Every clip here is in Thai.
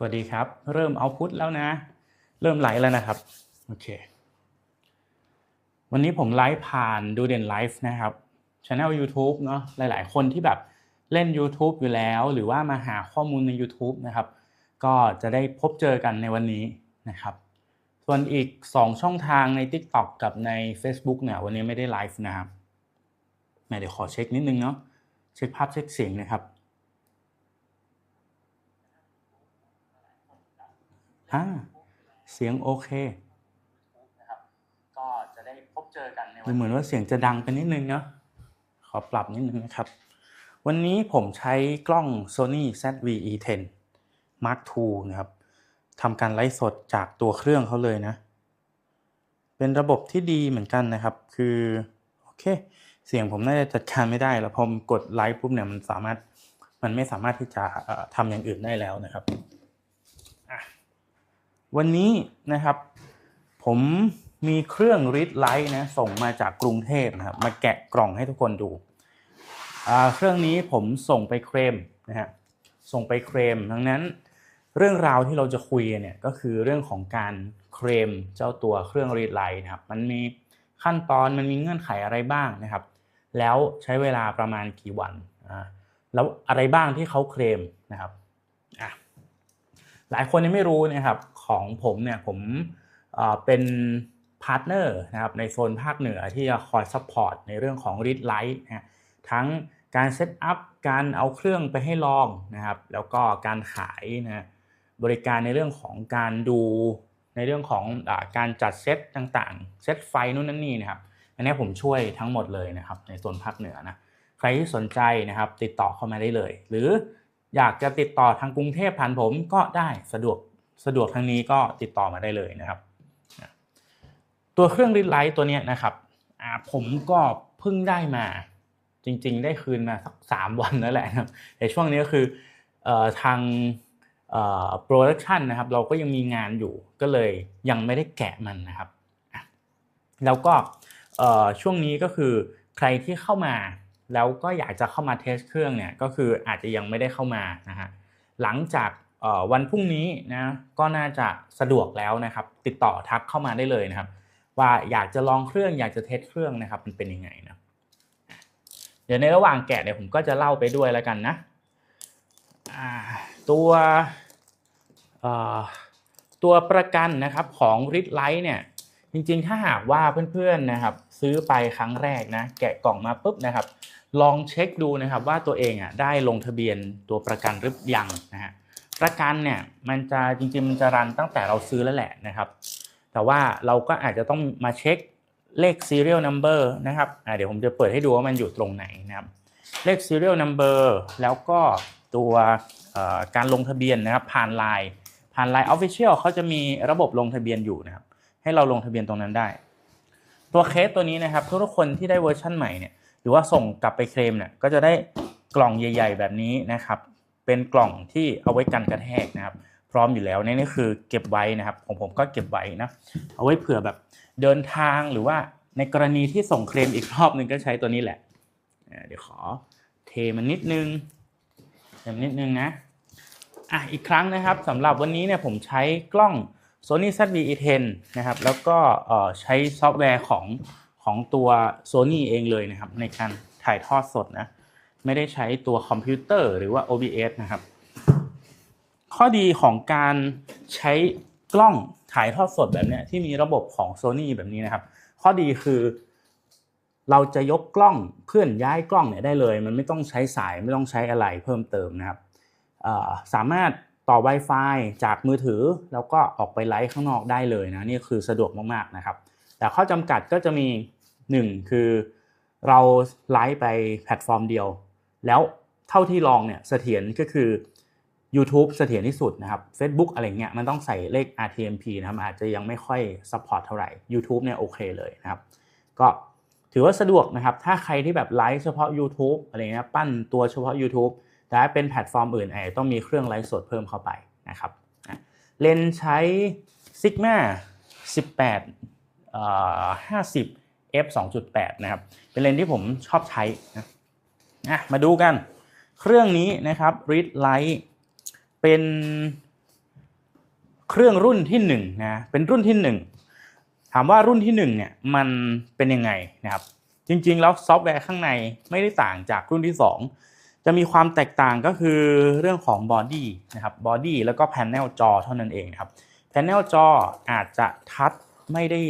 สวัสดีครับ เริ่มเอาพุทแล้วนะ เริ่มไลฟ์แล้วนะครับ โอเค วันนี้ผมไลฟ์ผ่านดูเด่นไลฟ์นะครับช anel YouTube เนาะหลาย ๆ คนที่แบบเล่น YouTube อยู่แล้ว หรือว่ามาหาข้อมูลใน YouTube นะครับ ก็จะได้พบเจอกันในวันนี้นะครับ ส่วนอีก 2 ช่องทางใน TikTok กับใน Facebook เนี่ยวันนี้ไม่ได้ไลฟ์นะครับแม่เดี๋ยวขอเช็คนิดนึงเนาะเช็คภาพเช็คเสียงนะครับ อ่าเสียงโอเคนะครับก็จะได้พบเจอกันในวันเหมือนว่าเสียงจะดังไปนิดนึงเนาะขอปรับนิดนึงนะครับ วันนี้ผมใช้กล้อง Sony ZV-E10 Mark II นะครับทำการไลฟ์สดจากตัวเครื่องเขาเลยนะ เป็นระบบที่ดีเหมือนกันนะครับ คือโอเค เสียงผมน่าจะจัดการไม่ได้แล้วพอมกดไลฟ์ปุ๊บเนี่ยมันสามารถมันไม่สามารถที่จะเอ่อทำอย่างอื่นได้แล้วนะครับอะ วันนี้นะครับ ผมมีเครื่องรีดไลท์นะส่งมาจากกรุงเทพนะครับมาแกะกล่องให้ทุกคนดูเครื่องนี้ผมส่งไปเคลมนะฮะส่งไปเคลมดังนั้นเรื่องราวที่เราจะคุยเนี่ยก็คือเรื่องของการเคลมเจ้าตัวเครื่องรีดไลท์นะครับมันมีขั้นตอนมันมีเงื่อนไขอะไรบ้างนะครับ แล้วใช้เวลาประมาณกี่วันอ่าแล้วอะไรบ้างที่เขาเคลมนะครับอะหลายคนยังไม่รู้นะครับ ของผมเนี่ยผมเป็นพาร์ทเนอร์นะครับในโซนภาคเหนือที่จะคอยซัพพอร์ตในเรื่องของ Read Light นะฮะทั้งการเซตอัพการเอาเครื่องไปให้ลองนะครับแล้วก็การขายนะฮะบริการในเรื่องของการดูในเรื่องของอการจัดเซตต่างๆ เซตไฟนู่นนั่นนี่นะครับอันนี้ผมช่วยทั้งหมดเลยนะครับในโซนภาคเหนือนะใครที่สนใจนะครับติดต่อเข้ามาได้เลย หรืออยากจะติดต่อทางกรุงเทพผ่านผมก็ได้สะดวก สะดวกทางนี้ก็ติดต่อมาได้เลยนะครับ ตัวเครื่องริดไลท์ตัวนี้นะครับผมก็เพิ่งได้มาจริง ๆ ได้คืนมาสักสามวันแล้วแหละครับแต่ช่วงนี้ก็คืออทางโปรดักชันนะครับ เราก็ยังมีงานอยู่ก็เลยยังไม่ได้แกะมันนะครับ แล้วก็ช่วงนี้ก็คือใครที่เข้ามาแล้วก็อยากจะเข้ามาเทสเครื่องเนี่ยก็คืออาจจะยังไม่ได้เข้ามานะฮะหลังจาก วันพรุ่งนี้นะก็น่าจะสะดวกแล้วนะครับ ติดต่อทักเข้ามาได้เลยนะครับ ว่าอยากจะลองเครื่องอยากจะเทสเครื่องนะครับ มันเป็นยังไงนะเดี๋ยวในระหว่างแกะเนี่ยผมก็จะเล่าไปด้วยแล้วกันนะตัวตัวประกันนะครับของ r i d Light เนี่ยจริงๆ ถ้าหากว่าเพื่อนๆนะครับ ซื้อไปครั้งแรกนะ แกะกล่องมาปุ๊บนะครับ ลองเช็คดูนะครับว่าตัวเองอะได้ลงทะเบียนตัวประกันหรือยังนะฮะ ประกันเนี่ยมันจะจริงๆมันจะรันตั้งแต่เราซื้อแล้วแหละนะครับ แต่ว่าเราก็อาจจะต้องมาเช็คเลข serial number นะครับเดี๋ยวผมจะเปิดให้ดูว่ามันอยู่ตรงไหนนะครับ เลข serial number แล้วก็ตัวการลงทะเบียนนะครับผ่าน Line ผ่าน Line Official เขาจะมีระบบลงทะเบียนอยู่นะครับ ให้เราลงทะเบียนตรงนั้นได้ ตัวเคสตัวนี้นะครับทุกคนที่ได้เวอร์ชั่นใหม่เนี่ยหรือว่าส่งกลับไปเคลมเนี่ยก็จะได้กล่องใหญ่ ๆ แบบนี้นะครับ เป็นกล่องที่เอาไว้กันกระแทกนะครับ พร้อมอยู่แล้วนี่นี่คือเก็บไว้นะครับของผมก็เก็บไว้นะเอาไว้เผื่อแบบเดินทางหรือว่าในกรณีที่ส่งเคลมอีกรอบนึงก็ใช้ตัวนี้แหละเดี๋ยวขอเทมันนิดนึงเทมันนิดนึงนะอะอีกครั้งนะครับสำหรับวันนี้เนี่ยผมใช้กล้อง Sony ZV-E10 นะครับแล้วก็เอ่อใช้ซอฟต์แวร์ของของตัว Sony เองเลยนะครับในการถ่ายทอดสดนะ ไม่ได้ใช้ตัวคอมพิวเตอร์หรือว่า OBS นะครับ ข้อดีของการใช้กล้องถ่ายทอดสดแบบนี้ที่มีระบบของ Sony แบบนี้นะครับ ข้อดีคือเราจะยกกล้องเพื่อนย้ายกล้องเนี่ยได้เลย มันไม่ต้องใช้สายไม่ต้องใช้อะไรเพิ่มเติมนะครับสามารถต่อ Wi-Fi จากมือถือแล้วก็ออกไปไลฟ์ข้างนอกได้เลยนะนี่คือสะดวกมากๆนะครับ แต่ข้อจำกัดก็จะมี 1 คือเราไลฟ์ไปแพลตฟอร์มเดียว แล้วเท่าที่ลองเนี่ยเสถียรก็คือ YouTube เสถียรที่สุดนะครับ Facebook อะไรเงี้ยมันต้องใส่เลข RTMP นะครับอาจจะยังไม่ค่อยซัพพอร์ตเท่าไหร่ YouTube เนี่ยโอเคเลยนะครับ ก็ถือว่าสะดวกนะครับ ถ้าใครที่แบบไลฟ์เฉพาะ YouTube อะไรเงี้ยปั้นตัวเฉพาะ YouTube แต่ถ้าเป็นแพลตฟอร์มอื่นอาจจะต้องมีเครื่องไลฟ์สดเพิ่มเข้าไปนะครับเลนส์ใช้ Sigma 18เอ่อ50 f 2.8 นะครับ เป็นเลนที่ผมชอบใช้นะ อะมาดูกัน เครื่องนี้นะครับ Read Light เป็นเครื่องรุ่นที่หนึ่งนะเป็นรุ่นที่หนึ่งถามว่ารุ่นที่หนึ่งเนี่ยมันเป็นยังไงนะครับ จริงๆแล้วซอฟต์แวร์ข้างในไม่ได้ต่างจากรุ่นที่สองจะมีความแตกต่างก็คือเรื่องของบอดี้นะครับบอดี้แล้วก็แผงจอเท่านั้นเองนะครับแผงจออาจจะทัชไม่ได้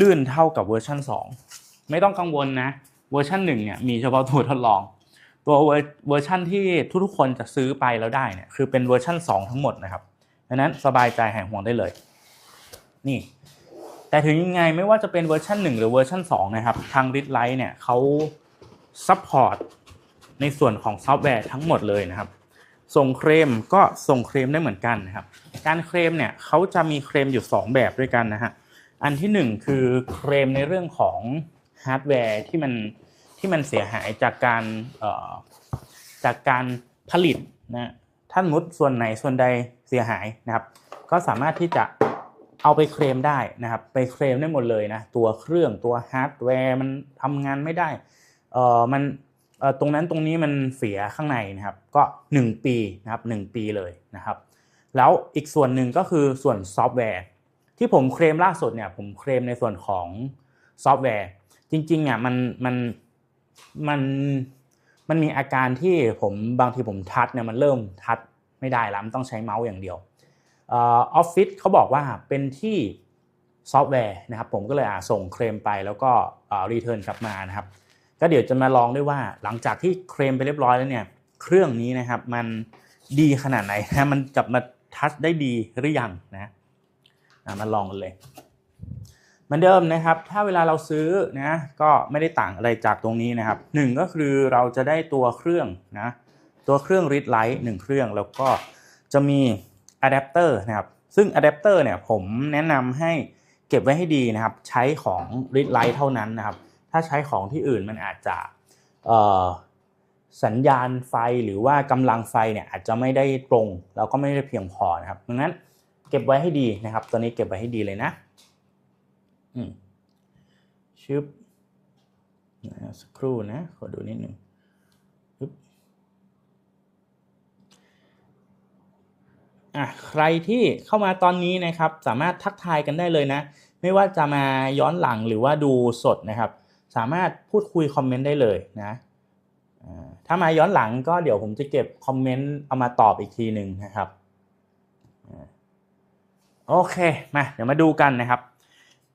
ลื่นเท่ากับเวอร์ชัน2 ไม่ต้องกังวลนะ เวอร์ชัน1เนี่ยมีเฉพาะตัวทดลอง ตัวเวอร์ชันที่ทุกๆคนจะซื้อไปแล้วได้เนี่ยคือเป็นเวอร์ชัน2 ทั้งหมดนะครับดังนั้นสบายใจหายห่วงได้เลย นี่ แต่ถึงยังไงไม่ว่าจะเป็นเวอร์ชัน1 หรือเวอร์ชัน2 นะครับ ทาง r i d l i g h t เนี่ยเขาซัพพอร์ตในส่วนของซอฟต์แวร์ทั้งหมดเลยนะครับ ส่งเคลมก็ส่งเคลมได้เหมือนกันนะครับ การเคลมเนี่ยเขาจะมีเคลมอยู่ 2 แบบด้วยกันนะฮะ อันที่ 1 คือเคลมในเรื่องของ ฮาร์ดแวร์ที่มันที่มันเสียหายจากการจากการผลิตนะท่านมุดส่วนไหนส่วนใดเสียหายนะครับ ก็สามารถที่จะเอาไปเคลมได้นะครับ ไปเคลมได้หมดเลยนะตัวเครื่องตัวฮาร์ดแวร์มันทำงานไม่ได้เอ่อมันเออตรงนั้นตรงนี้มันเสียข้างในนะครับ ก็ 1 ปีนะครับ1ปีเลยนะครับ แล้วอีกส่วนหนึ่งก็คือส่วนซอฟต์แวร์ ที่ผมเคลมล่าสุดเนี่ยผมเคลมในส่วนของซอฟต์แวร์ จริงๆอะมันมันมันมันมีอาการที่ผมบางทีผมทัชเนี่ยมันเริ่มทัชไม่ได้แล้วมันต้องใช้เมาส์อย่างเดียวออฟฟิศเขาบอกว่าเป็นที่ซอฟต์แวร์นะครับผมก็เลยอ่าส่งเคลมไปแล้วก็รีเทิร์นกลับมานะครับก็เดี๋ยวจะมาลองด้วยว่าหลังจากที่เคลมไปเรียบร้อยแล้วเนี่ยเครื่องนี้นะครับมันดีขนาดไหนนะมันกลับมาทัชได้ดีหรือยังนะมาลองกันเลย เหมือนเดิมนะครับ ถ้าเวลาเราซื้อนะก็ไม่ได้ต่างอะไรจากตรงนี้นะครับหนึ่งก็คือเราจะได้ตัวเครื่องนะตัวเครื่อง read light หนึ่งเครื่องแล้วก็จะมีอะแดปเตอร์นะครับซึ่งอะแดปเตอร์เนี่ยผมแนะนำให้เก็บไว้ให้ดีนะครับ ใช้ของ read light เท่านั้นนะครับ ถ้าใช้ของที่อื่นมันอาจจะสัญญาณไฟหรือว่ากำลังไฟเนี่ยอาจจะไม่ได้ตรงแล้วก็ไม่ได้เพียงพอนะครับดังนั้นเก็บไว้ให้ดีนะครับ ตัวนี้เก็บไว้ให้ดีเลยนะ ชึบนะสักครู่นะ ขอดูนิดหนึ่งอะใครที่เข้ามาตอนนี้นะครับ สามารถทักทายกันได้เลยนะ ไม่ว่าจะมาย้อนหลังหรือว่าดูสดนะครับ สามารถพูดคุยคอมเมนต์ได้เลยนะถ้ามาย้อนหลังก็เดี๋ยวผมจะเก็บคอมเมนต์เอามาตอบอีกทีหนึ่งนะครับโอเคมาเดี๋ยวมาดูกันนะครับ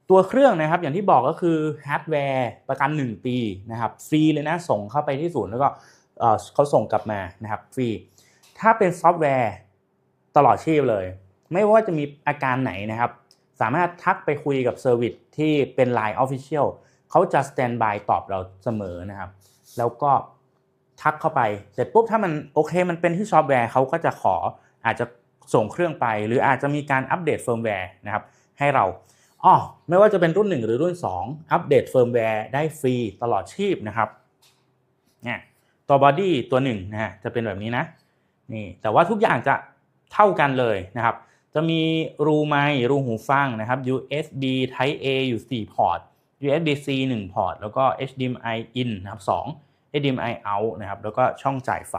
ตัวเครื่องนะครับอย่างที่บอกก็คือฮาร์ดแวร์ประกัน 1 ปีนะครับฟรีเลยนะส่งเข้าไปที่ศูนย์แล้วก็เขาส่งกลับมานะครับฟรีถ้าเป็นซอฟต์แวร์ตลอดชีพเลย ไม่ว่าจะมีอาการไหนนะครับ สามารถทักไปคุยกับเซอร์วิสที่เป็น Line Official เขาจะสแตนบายตอบเราเสมอนะครับ แล้วก็ทักเข้าไป เสร็จปุ๊บถ้ามันโอเคมันเป็นที่ซอฟต์แวร์เขาก็จะขออาจจะส่งเครื่องไป หรืออาจจะมีการอัปเดตเฟิร์มแวร์นะครับให้เรา อ๋อไม่ว่าจะเป็นรุ่น 1 หรือรุ่น 2 อัปเดตเฟิร์มแวร์ได้ฟรีตลอดชีพนะครับเนี่ยตัวบอดี้ตัวหนึ่งนะฮะจะเป็นแบบนี้นะนี่แต่ว่าทุกอย่างจะเท่ากันเลยนะครับ จะมีรูไมค์รูหูฟังนะครับ USB Type A อยู่ 4 พอร์ต USB-C 1 พอร์ต แล้วก็ HDMI in นะครับ2 HDMI out นะครับแล้วก็ช่องจ่ายไฟ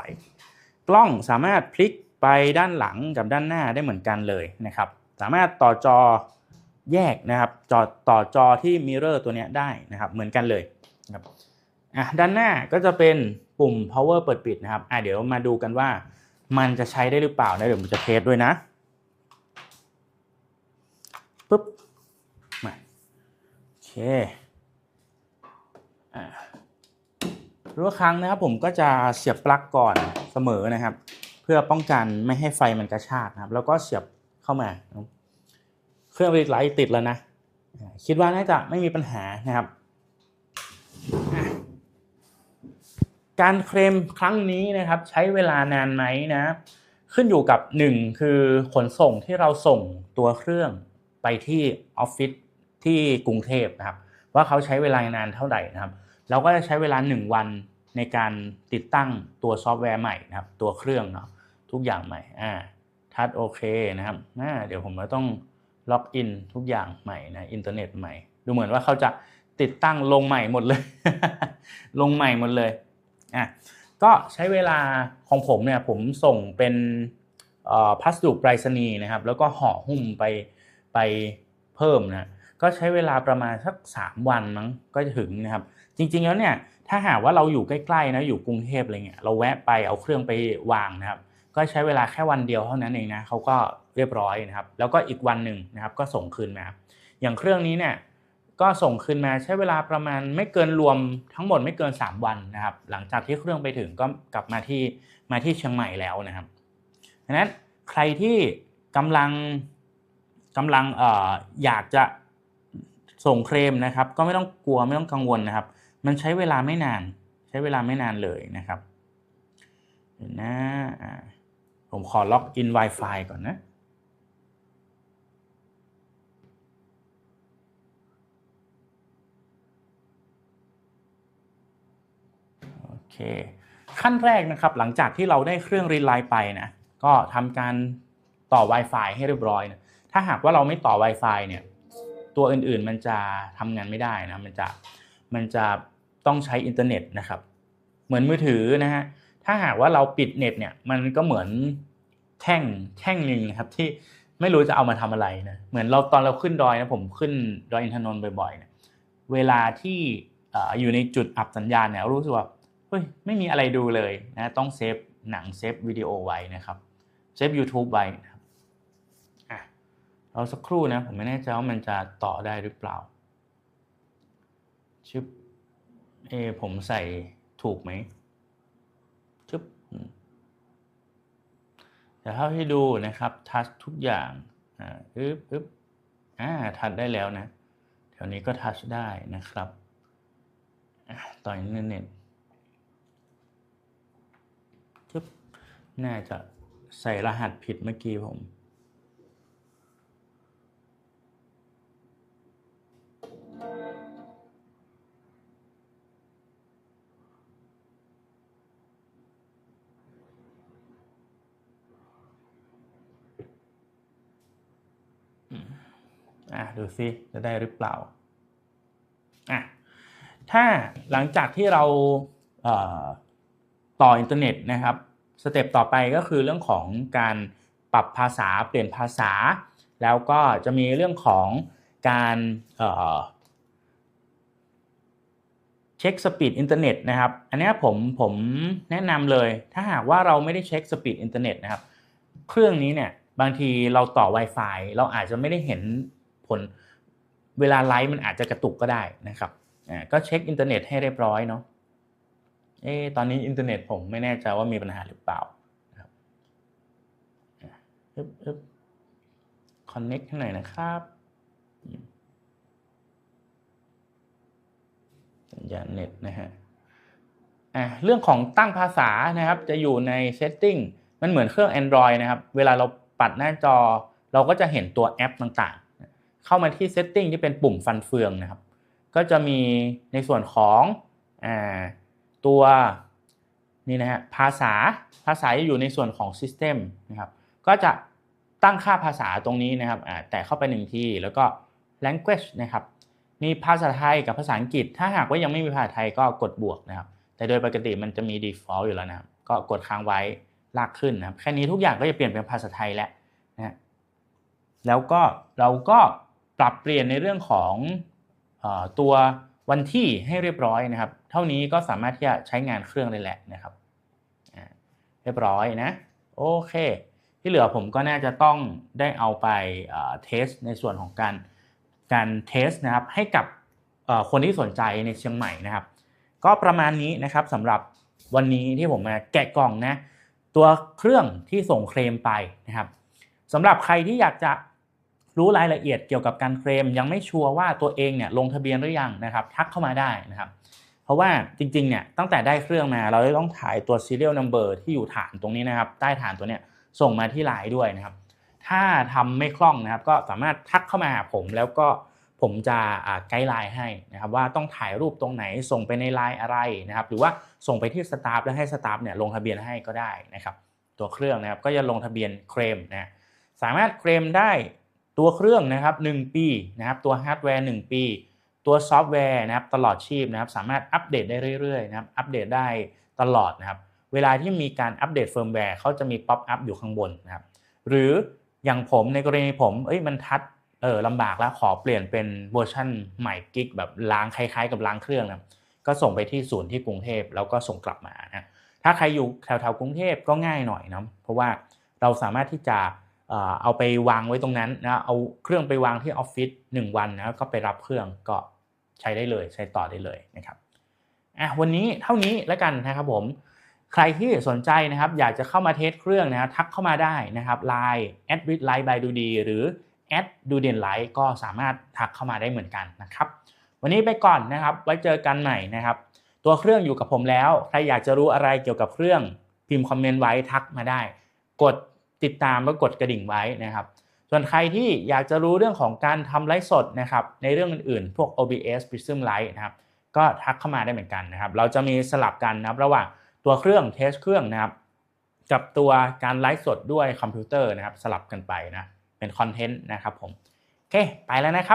กล้องสามารถพลิกไปด้านหลังกับด้านหน้าได้เหมือนกันเลยนะครับ สามารถต่อจอ แยกนะครับจอต่อจอที่มิเรอร์ตัวนี้ได้นะครับเหมือนกันเลยนะครับอะด้านหน้าก็จะเป็นปุ่ม power เปิดปิดนะครับอะเดี๋ยวมาดูกันว่ามันจะใช้ได้หรือเปล่านะเดี๋ยวผมจะเทสด้วยนะปุ๊บครั้วครั้งนะครับผมก็จะเสียบปลั๊กก่อนเสมอนะครับ เพื่อป้องกันไม่ให้ไฟมันกระชากนะครับ แล้วก็เสียบเข้ามา เครื่องรีดไลท์ติดแล้วนะ คิดว่าน่าจะไม่มีปัญหานะครับ การเคลมครั้งนี้นะครับ ใช้เวลานานไหมนะ ขึ้นอยู่กับ 1 คือขนส่งที่เราส่งตัวเครื่องไปที่ออฟฟิศที่กรุงเทพนะครับ ว่าเขาใช้เวลานานเท่าไหร่นะครับ เราก็จะใช้เวลา 1 วันในการติดตั้งตัวซอฟต์แวร์ใหม่นะครับ ตัวเครื่องเนาะทุกอย่างใหม่อ่าทัดโอเคนะครับอ่าเดี๋ยวผมก็ต้อง ล็อกอินทุกอย่างใหม่นะอินเทอร์เน็ตใหม่ ดูเหมือนว่าเขาจะติดตั้งลงใหม่หมดเลย ลงใหม่หมดเลยอะก็ใช้เวลาของผมเนี่ยผมส่งเป็นพัสดุไปรษณีย์นะครับ แล้วก็ห่อหุ้มไปไปเพิ่มนะก็ใช้เวลาประมาณสัก 3 วันมั้งก็จะถึงนะครับ จริงๆแล้วเนี่ยถ้าหากว่าเราอยู่ใกล้ๆนะอยู่กรุงเทพอะไรเงี้ยเราแวะไปเอาเครื่องไปวางนะครับ ก็ใช้เวลาแค่วันเดียวเท่านั้นเองนะเขาก็เรียบร้อยนะครับ แล้วก็อีกวันหนึ่งนะครับก็ส่งคืนมา อย่างเครื่องนี้เนี่ยก็ส่งคืนมาใช้เวลาประมาณไม่เกินรวมทั้งหมดไม่เกิน 3 วันนะครับ หลังจากที่เครื่องไปถึงก็กลับมาที่มาที่เชียงใหม่แล้วนะครับดังนั้นใครที่กำลังกำลังอออยากจะส่งเคลมนะครับ ก็ไม่ต้องกลัวไม่ต้องกังวลนะครับ มันใช้เวลาไม่นาน ใช้เวลาไม่นานเลยนะครับนะอ่า ผมขอล็อกอิน Wi-Fi ก่อนนะ โอเค ขั้นแรกนะครับ หลังจากที่เราได้เครื่องรีไลน์ไปนะ ก็ทำการต่อ Wi-Fi ให้เรียบร้อยนะถ้าหากว่าเราไม่ต่อ Wi-Fi เนี่ย ตัวอื่นๆมันจะทำงานไม่ได้นะ มันจะ มันจะต้องใช้อินเทอร์เน็ตนะครับ เหมือนมือถือนะฮะ ถ้าหากว่าเราปิดเน็ตเนี่ยมันก็เหมือนแท่งแท่งหนึ่งนะครับที่ไม่รู้จะเอามาทำอะไรนะเหมือนเราตอนเราขึ้นดอยนะผมขึ้นดอยอินทนนท์บ่อยๆเนี่ยเวลาที่อ่อยู่ในจุดอับสัญญาณเนี่ยรู้สึกว่าเฮ้ยไม่มีอะไรดูเลยนะต้องเซฟหนังเซฟวิดีโอไว้นะครับเซฟ YouTube ไว้นะครับอะเราสักครู่นะผมไม่แน่ใจว่ามันจะต่อได้หรือเปล่าชึบเอผมใส่ถูกไหมชึบอืม แต่เท่าที่ดูนะครับทัชทุกอย่างอ่าอึ๊บอึ๊บอ่าทัชได้แล้วนะแถวนี้ก็ทัชได้นะครับต่ออินเทอร์เน็ตจึ๊บน่าจะใส่รหัสผิดเมื่อกี้ผม อะดูซิจะได้หรือเปล่าอะถ้าหลังจากที่เราเต่ออินเทอร์เน็ตนะครับสเต็ปต่อไปก็คือเรื่องของการปรับภาษาเปลี่ยนภาษา แล้วก็จะมีเรื่องของการเช็คสปีดอินเทอร์เน็ตนะครับ อันนี้ผมผมแนะนำเลย ถ้าหากว่าเราไม่ได้เช็คสปีดอินเทอร์เน็ตนะครับ เครื่องนี้เนี่ยบางทีเราต่อ Wi-Fi เราอาจจะไม่ได้เห็น ผลเวลาไลฟ์มันอาจจะกระตุกก็ได้นะครับอ่าก็เช็คอินเทอร์เน็ตให้เรียบร้อยเนาะเอ๊ะตอนนี้อินเทอร์เน็ตผมไม่แน่ใจว่ามีปัญหาหรือเปล่าครับอึ๊บอึ๊บคอนเน็กให้หน่อยนะครับสัญญาณเน็ตนะฮะอะเรื่องของตั้งภาษานะครับ จะอยู่ใน setting มันเหมือนเครื่อง Android นะครับ เวลาเราปัดหน้าจอ เราก็จะเห็นตัวแอปต่าง เข้ามาที่ Setting ที่เป็นปุ่มฟันเฟืองนะครับ ก็จะมีในส่วนของอตัวนี่นะฮะภาษาภาษาจะอยู่ในส่วนของ System นะครับ ก็จะตั้งค่าภาษาตรงนี้นะครับแต่เข้าไปหนึ่งทีแล้วก็ language นะครับมีภาษาไทยกับภาษาอังกฤษ ถ้าหากว่ายังไม่มีภาษาไทยก็กดบวกนะครับ แต่โดยปกติมันจะมี default อยู่แล้วนะครับก็กดค้างไว้ลากขึ้นนะครับแค่นี้ทุกอย่างก็จะเปลี่ยนเป็นภาษาไทยแล้วนะแล้วก็เราก็ ปรับเปลี่ยนในเรื่องของอตัววันที่ให้เรียบร้อยนะครับ เท่านี้ก็สามารถที่จะใช้งานเครื่องได้แหละนะครับเรียบร้อยนะโอเค ที่เหลือผมก็น่าจะต้องได้เอาไปเทสในส่วนของการการเทสนะครับให้กับคนที่สนใจในเชียงใหม่นะครับ ก็ประมาณนี้นะครับสำหรับวันนี้ที่ผมมาแกะกล่องนะตัวเครื่องที่ส่งเคลมไปนะครับสำหรับใครที่อยากจะ รู้รายละเอียดเกี่ยวกับการเคลมยังไม่ชัวร์ว่าตัวเองเนี่ยลงทะเบียนหรือยังนะครับทักเข้ามาได้นะครับ เพราะว่าจริงๆเนี่ยตั้งแต่ได้เครื่องมาเราจะต้องถ่ายตัว serial number ที่อยู่ฐานตรงนี้นะครับ ใต้ฐานตัวเนี้ยส่งมาที่ไลน์ด้วยนะครับ ถ้าทำไม่คล่องนะครับ ก็สามารถทักเข้ามาหาผมแล้วก็ผมจะไกด์ไลน์ให้นะครับว่าต้องถ่ายรูปตรงไหนส่งไปในไลน์อะไรนะครับหรือว่าส่งไปที่สตาฟแล้วให้สตาฟเนี่ยลงทะเบียนให้ก็ได้นะครับตัวเครื่องนะครับก็จะลงทะเบียนเคลมนะสามารถเคลมได้ ตัวเครื่องนะครับ 1 ปีนะครับตัวฮาร์ดแวร์ 1 ปี ตัวซอฟต์แวร์นะครับตลอดชีพนะครับสามารถอัปเดตได้เรื่อยๆนะครับอัปเดตได้ตลอดนะครับเวลาที่มีการอัปเดตเฟิร์มแวร์เขาจะมีป๊อปอัพอยู่ข้างบนนะครับหรืออย่างผมในกรณีผมเอ้ยมันทัดเออลำบากแล้วขอเปลี่ยนเป็นเวอร์ชันใหม่กิกแบบล้างคล้ายๆ กับล้างเครื่องนะก็ส่งไปที่ศูนย์ที่กรุงเทพแล้วก็ส่งกลับมานะถ้าใครอยู่แถวๆกรุงเทพก็ง่ายหน่อยนะเพราะว่าเราสามารถที่จะ เอาไปวางไว้ตรงนั้นนะเอาเครื่องไปวางที่ออฟฟิศ1วันนะก็ไปรับเครื่องก็ใช้ได้เลย ใช้ต่อได้เลยนะครับอะวันนี้เท่านี้แล้วกันนะครับผมใครที่สนใจนะครับอยากจะเข้ามาเทสเครื่องนะทักเข้ามาได้นะครับ Line แอดวิดไลท์บายดูดีหรือแอดดูเด่นไลท์ก็สามารถทักเข้ามาได้เหมือนกันนะครับวันนี้ไปก่อนนะครับไว้เจอกันใหม่นะครับ ตัวเครื่องอยู่กับผมแล้ว ใครอยากจะรู้อะไรเกี่ยวกับเครื่องพิมพ์คอมเมนต์ไว้ทักมาได้ กด ติดตามแล้วกดกระดิ่งไว้นะครับ ส่วนใครที่อยากจะรู้เรื่องของการทำไลฟ์สดนะครับในเรื่องอื่นๆ พวก OBS Prism Lite นะครับก็ทักเข้ามาได้เหมือนกันนะครับ เราจะมีสลับกันนะครับระหว่างตัวเครื่องเทสเครื่องนะครับ กับตัวการไลฟ์สดด้วยคอมพิวเตอร์นะครับ สลับกันไปนะเป็นคอนเทนต์นะครับผมโอเคไปแล้วนะครับ